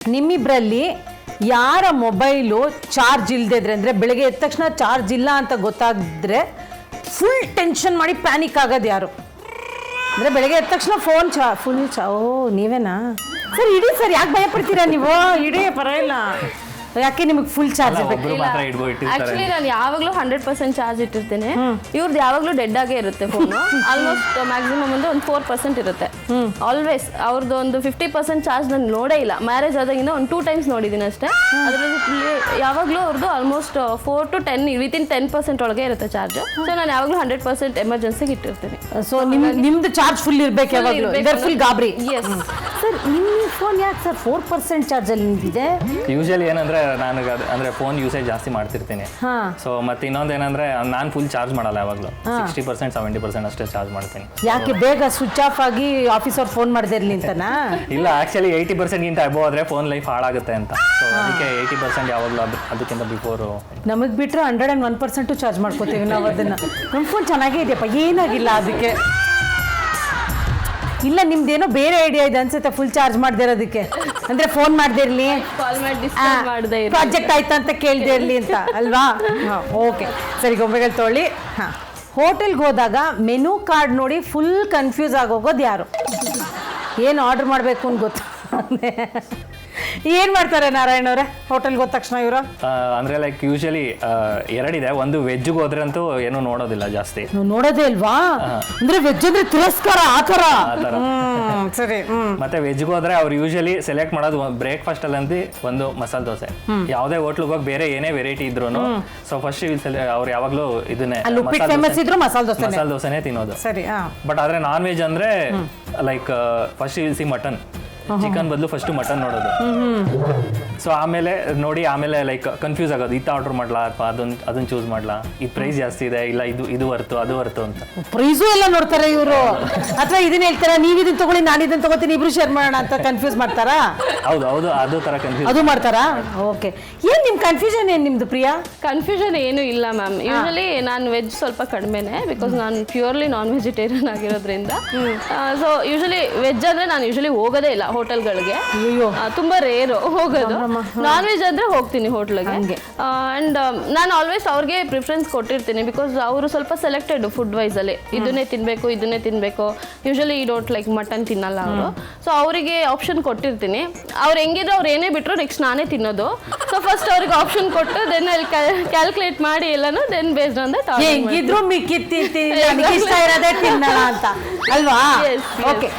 ನಿಮ್ಮಿಬ್ರಲ್ಲಿ ಯಾರ mobile charge ಇಲ್ದಿದ್ರೆ ಅಂದರೆ ಬೆಳಗ್ಗೆ ಎದ್ದ ತಕ್ಷಣ ಚಾರ್ಜ್ ಇಲ್ಲ ಅಂತ ಗೊತ್ತಾಗಿದ್ರೆ ಫುಲ್ ಟೆನ್ಷನ್ ಮಾಡಿ ಪ್ಯಾನಿಕ್ ಆಗೋದು ಯಾರು? ಅಂದರೆ ಬೆಳಗ್ಗೆ ಎದ್ದ ತಕ್ಷಣ ಫೋನ್ ಚಾ ಫುಲ್ ಚಾ, ಓ, ನೀವೇನಾ? ಸರ್, ಇಡೀ ಸರ್, ಯಾಕೆ ಭಯಪಡ್ತೀರಾ ನೀವು? ಇಡೀ, ಪರವಾಗಿಲ್ಲ. ಯಾಕೆ ನಿಮಗೆ ಫುಲ್ ಚಾರ್ಜ್ ಇರಬೇಕು? ಮಾತ್ರ ಇಟ್ಕೊ ಇಟ್ಟಿರ್ತಾರೆ. ಆಕ್ಚುಲಿ ನಾನು ಯಾವಾಗಲೂ ಹಂಡ್ರೆಡ್ ಪರ್ಸೆಂಟ್ ಚಾರ್ಜ್ ಇಟ್ಟಿರ್ತೇನೆ. ಇವ್ರದ್ದು ಯಾವಾಗಲೂ ಡೆಡ್ ಆಗೇ ಇರುತ್ತೆ ಫೋನ್ ಆಲ್ಮೋಸ್ಟ್ ಮ್ಯಾಕ್ಸಿಮಮ್ ಒಂದು ಒಂದು ಫೋರ್ ಪರ್ಸೆಂಟ್ ಇರುತ್ತೆ. ಆಲ್ವೇಸ್ ಅವ್ರದ್ದು ಒಂದು ಫಿಫ್ಟಿ ಪರ್ಸೆಂಟ್ ಚಾರ್ಜ್ ನಾನು ನೋಡೇ ಇಲ್ಲ. ಮ್ಯಾರೇಜ್ ಆದಾಗಿಂದ ಒಂದು ಟೂ ಟೈಮ್ಸ್ ನೋಡಿದ್ದೀನಿ ಅಷ್ಟೇ. ಅದರಲ್ಲಿ ಯಾವಾಗಲೂ ಅವ್ರದ್ದು almost four to ten within ten percent ಒಳಗೆ ಇರುತ್ತೆ ಚಾರ್ಜ್ ಸೊ ನಾನು ಯಾವಾಗಲೂ ಹಂಡ್ರೆಡ್ ಪರ್ಸೆಂಟ್ ಎಮರ್ಜೆನ್ಸಿಗೆ ಇಟ್ಟಿರ್ತೀನಿ. ಸೊ ನಿಮ್ ನಿಮ್ದು ಚಾರ್ಜ್ ಫುಲ್ ಇರಬೇಕು ಯಾವಾಗಲೂ. ಫುಲ್ ಗಾಬರಿ. ಎಸ್ ಸರ್ ನಿಮ್ಮ ಫೋನ್ ಯಾಕೆ ಸರ್ ಫೋರ್ ಪರ್ಸೆಂಟ್ ಚಾರ್ಜಲ್ಲಿ ನಿಂತಿದೆ ಯೂಶಲಿ ಏನಂದ್ರೆ ನಾನು ಅಂದ್ರೆ ಫೋನ್ ಯೂಸೇಜ್ ಜಾಸ್ತಿ ಮಾಡ್ತಿರ್ತೀನಿ. ಹಾ. ಸೊ ಮತ್ತೆ ಇನ್ನೊಂದು ಏನಂದ್ರೆ ನಾನು ಫುಲ್ ಚಾರ್ಜ್ ಮಾಡಲ್ಲ ಯಾವಾಗಲೂ. ಸಿಕ್ಸ್ಟಿ ಪರ್ಸೆಂಟ್ ಸೆವೆಂಟಿ ಪರ್ಸೆಂಟ್ ಅಷ್ಟೇ ಚಾರ್ಜ್ ಮಾಡ್ತೀನಿ. ಯಾಕೆ ಬೇಗ ಸ್ವಿಚ್ ಆಫ್ ಆಗಿ ಆಫೀಸ್ ಅವ್ರು ಫೋನ್ ಮಾಡದಿರ್ಲಿ ಅಂತನಾ? ಇಲ್ಲ ಆಕ್ಚುಲಿ ಏಯ್ಟಿ ಪರ್ಸೆಂಟ್ಗಿಂತ ಅಬೋ ಆದ್ರೆ ಫೋನ್ ಲೈಫ್ ಹಾಳಾಗುತ್ತೆ ಅಂತ. ಸೊ ಅದಕ್ಕೆ ಏಯ್ಟಿ ಪರ್ಸೆಂಟ್ ಯಾವಾಗಲೂ ಅದು ಅದಕ್ಕಿಂತ ಬಿಫೋರು ನಮಗೆ ಬಿಟ್ಟರೆ hundred and one percent charge ಮಾಡ್ಕೋತೀವಿ ನಾವು ಅದನ್ನು. ನಮ್ಮ ಫೋನ್ ಚೆನ್ನಾಗೇ ಇದೆಯಪ್ಪ ಏನಾಗಿಲ್ಲ ಅದಕ್ಕೆ? ಇಲ್ಲ ನಿಮ್ದೇನೋ ಬೇರೆ ಐಡಿಯಾ ಇದೆ ಅನ್ಸುತ್ತೆ ಫುಲ್ ಚಾರ್ಜ್ ಮಾಡದೇ ಇರೋದಕ್ಕೆ. ಅಂದ್ರೆ ಫೋನ್ ಮಾಡದೇ ಇರಲಿ. ಕಾಲ್ ಮಾಡಿ ಡಿಸ್ಟರ್ಬ್ ಮಾಡದೆ ಪ್ರಾಜೆಕ್ಟ್ ಆಯ್ತಾ ಅಂತ ಕೇಳದೆ ಇರಲಿ ಅಂತ ಅಲ್ವಾ? ಹಾಂ ಓಕೆ ಸರಿ ಗೊಂಬೆಗಳು ತೊಗೊಳ್ಳಿ. ಹಾಂ ಹೋಟೆಲ್ಗೆ ಹೋದಾಗ ಮೆನು ಕಾರ್ಡ್ ನೋಡಿ ಫುಲ್ ಕನ್ಫ್ಯೂಸ್ ಆಗೋಗೋದು ಯಾರು? ಏನು ಆರ್ಡರ್ ಮಾಡಬೇಕು ಅಂತ ಗೊತ್ತು? ಏನು ಮಾಡ್ತಾರೆ ನಾರಾಯಣ ಅವರೇ? ಹೋಟೆಲ್ಗೆ ಹೋದ ತಕ್ಷಣ ಇವರು? ಅಂದ್ರೆ ಲೈಕ್ ಯೂಶಲಿ ಎರಡಿದೆ. ಒಂದು ವೆಜ್ ಹೋದ್ರೆ ಅಂತೂ ಏನು ನೋಡೋದಿಲ್ಲ ಜಾಸ್ತಿ. ನೀವು ನೋಡೋದೇ ಇಲ್ವಾ? ಅಂದ್ರೆ ವೆಜ್ ಅಂದ್ರೆ ತಿರಸ್ಕಾರ ಆತರ ಹ್ಮ್ ಸರಿ ಹ್ಮ್. ಮತ್ತೆ ವೆಜ್ ಹೋದ್ರೆ ಅವ್ರು ಯೂಶಲಿ ಸೆಲೆಕ್ಟ್ ಮಾಡೋದು ಬ್ರೇಕ್ಫಾಸ್ಟ್ ಅಲ್ಲಿ ಒಂದು ಮಸಾಲೆ ದೋಸೆ. ಯಾವುದೇ ಹೋಟ್ಲಿಗೆ ಹೋಗಿ ಬೇರೆ ಏನೇ ವೆರೈಟಿ ಇದ್ರು ಸೊ ಫಸ್ಟ್ ಅವ್ರು ಯಾವಾಗ್ಲೂ ಇದನ್ನೇ ಅಲ್ಲಿ ಉಪ್ಪಿಟ್ಟು ಮಸಾಲೆ ಫೇಮಸ್ ದೋಸೆ- ಇದ್ರು ಮಸಾಲೆ ದೋಸೆ ಮಸಾಲೆ ದೋಸೆನೇ ತಿನ್ನೋದು. ಸರಿ ಹಾ. ಬಟ್ ಆದ್ರೆ ನಾನ್ ವೆಜ್ ಅಂದ್ರೆ ಲೈಕ್ ಫಸ್ಟ್ ಇಲ್ಸಿ ಮಟನ್ ಚಿಕನ್ ಬದಲು ಫಸ್ಟ್ ಮಟನ್ ನೋಡೋದು. ಸೊ ಆಮೇಲೆ ನೋಡಿ ಆಮೇಲೆ ಲೈಕ್ ಕನ್ಫ್ಯೂಸ್ ಆಗೋದು. ಇತ್ತ ಆರ್ಡರ್ ಮಾಡ್ಲಾ ಅಥವಾ ಅದನ್ನ ಅದನ್ನ ಚೂಸ್ ಮಾಡ್ಲಾ? ಈ ಪ್ರೈಸ್ ಜಾಸ್ತಿ ಇದೆ ಇಲ್ಲ ಇದು ಇದು ವರ್ತು ಅದು ವರ್ತು ಅಂತ. ಪ್ರೈಸು ಎಲ್ಲ ನೋಡ್ತಾರೆ ಇವರು. ಅಥವಾ ಇದನ್ನ ಹೇಳ್ತಾರ ನೀವ್ ಇದನ್ನ ತಗೊಳ್ಳಿ ನಾನು ಇದನ್ನ ತಗೋತೀನಿ ಇಬ್ರು ಶೇರ್ ಮಾಡೋಣ ಅಂತ ಕನ್ಫ್ಯೂಸ್ ಮಾಡ್ತಾರಾ? ಹೌದು ಹೌದು ಅದು ತರ ಕನ್ಫ್ಯೂಸ್ ಅದು ಮಾಡ್ತಾರಾ? ಓಕೆ. ಏನ್ ನಿಮ್ ಕನ್ಫ್ಯೂಷನ್ ಏನ್ ನಿಮ್ದು ಪ್ರಿಯಾ? ಕನ್ಫ್ಯೂಷನ್ ಏನು ಇಲ್ಲ ಮ್ಯಾಮ್ ಯೂಶಲಿ ನಾನು ವೆಜ್ ಸ್ವಲ್ಪ ಕಡಿಮೆನೆ ಬಿಕಾಸ್ ನಾನು ಪ್ಯೂರ್ಲಿ ನಾನ್ ವೆಜಿಟೇರಿಯನ್ ಆಗಿರೋದ್ರಿಂದ ಸೊ ಯೂಶಲಿ ವೆಜ್ ಅಂದ್ರೆ ನಾನು ಯೂಶಲಿ ಹೋಗೋದೇ ಇಲ್ಲ. ಹೋಟೆಲ್ಗಳಿಗೆ. ತುಂಬಾ ರೇರ್ ಹೋಗೋದು. ನಾನ್ ವೆಜ್ ಅಂದ್ರೆ ಹೋಗ್ತೀನಿ ಹೋಟ್ಲಿಗೆ. ಗೆ ಅಂಡ್ ನಾನು ಆಲ್ವೇಸ್ ಅವ್ರಿಗೆ ಪ್ರಿಫರೆನ್ಸ್ ಕೊಟ್ಟಿರ್ತೀನಿ ಬಿಕಾಸ್ ಅವರು ಸ್ವಲ್ಪ ಸೆಲೆಕ್ಟೆಡ್ ಫುಡ್ ವೈಸ್ ಅಲ್ಲಿ ಇದನ್ನೇ ತಿನ್ಬೇಕು ಇದನ್ನೇ ತಿನ್ಬೇಕು. ಯೂಶಲಿ ಈ ಡೋಂಟ್ ಲೈಕ್ ಮಟನ್ ತಿನ್ನಲ್ಲ ಅವರು. ಸೊ ಅವರಿಗೆ ಆಪ್ಷನ್ ಕೊಟ್ಟಿರ್ತೀನಿ. ಅವ್ರು ಹೆಂಗಿದ್ರು ಅವ್ರು ಏನೇ ಬಿಟ್ರು ನೆಕ್ಸ್ಟ್ ನಾನೇ ತಿನ್ನೋದು. ಸೊ ಫಸ್ಟ್ ಅವ್ರಿಗೆ ಆಪ್ಷನ್ ಕೊಟ್ಟು ದೆನ್ ಅಲ್ಲಿ ಕ್ಯಾಲ್ಕುಲೇಟ್ ಮಾಡಿ ಎಲ್ಲಾನು ದೆನ್ ಬೇಸ್ಡ್ ಆನ್ ದಟ್ ಹೆಂಗಿದ್ರು ಮಿಕ್ಕಿ ಇಷ್ಟ ಇರೋದೇ ತಿನ್ನೋಣ ಅಂತ. ಅಲ್ವಾ. ಓಕೆ